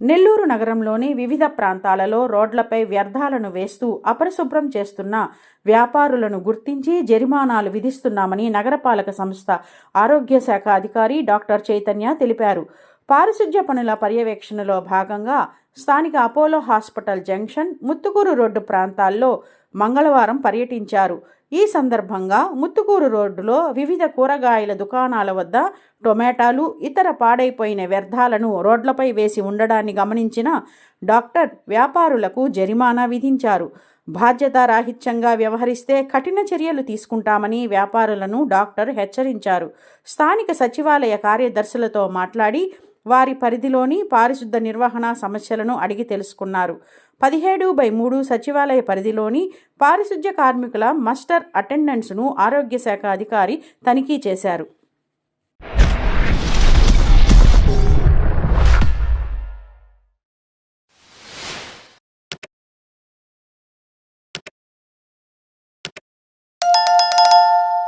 నెల్లూరు నగరంలోని వివిధ ప్రాంతాలలో రోడ్లపై వ్యర్థాలను వేస్తూ అపరిశుభ్రం చేస్తున్న వ్యాపారులను గుర్తించి జరిమానాలు విధిస్తున్నామని నగరపాలక సంస్థ ఆరోగ్య శాఖ అధికారి డాక్టర్ చైతన్య తెలిపారు. పారిశుధ్య పనుల పర్యవేక్షణలో భాగంగా స్థానిక Apollo hospital junction Muthukur road ప్రాంతాల్లో మంగళవారం పర్యటించారు. ఈ సందర్భంగా ముత్తుకూరు రోడ్డులో వివిధ కూరగాయల దుకాణాల వద్ద టొమాటాలు ఇతర పాడైపోయిన వ్యర్థాలను రోడ్లపై వేసి ఉండడాన్ని గమనించిన డాక్టర్ వ్యాపారులకు జరిమానా విధించారు. బాధ్యతారాహిత్యంగా వ్యవహరిస్తే కఠిన చర్యలు తీసుకుంటామని వ్యాపారులను డాక్టర్ హెచ్చరించారు. స్థానిక సచివాలయ కార్యదర్శులతో మాట్లాడి వారి పరిధిలోని పారిశుద్ధ నిర్వహణ సమస్యలను అడిగి తెలుసుకున్నారు. పదిహేడు బై మూడు సచివాలయ పరిధిలోని పారిశుధ్య కార్మికుల మస్టర్ అటెండెన్స్ను ఆరోగ్య శాఖ అధికారి తనిఖీ చేశారు.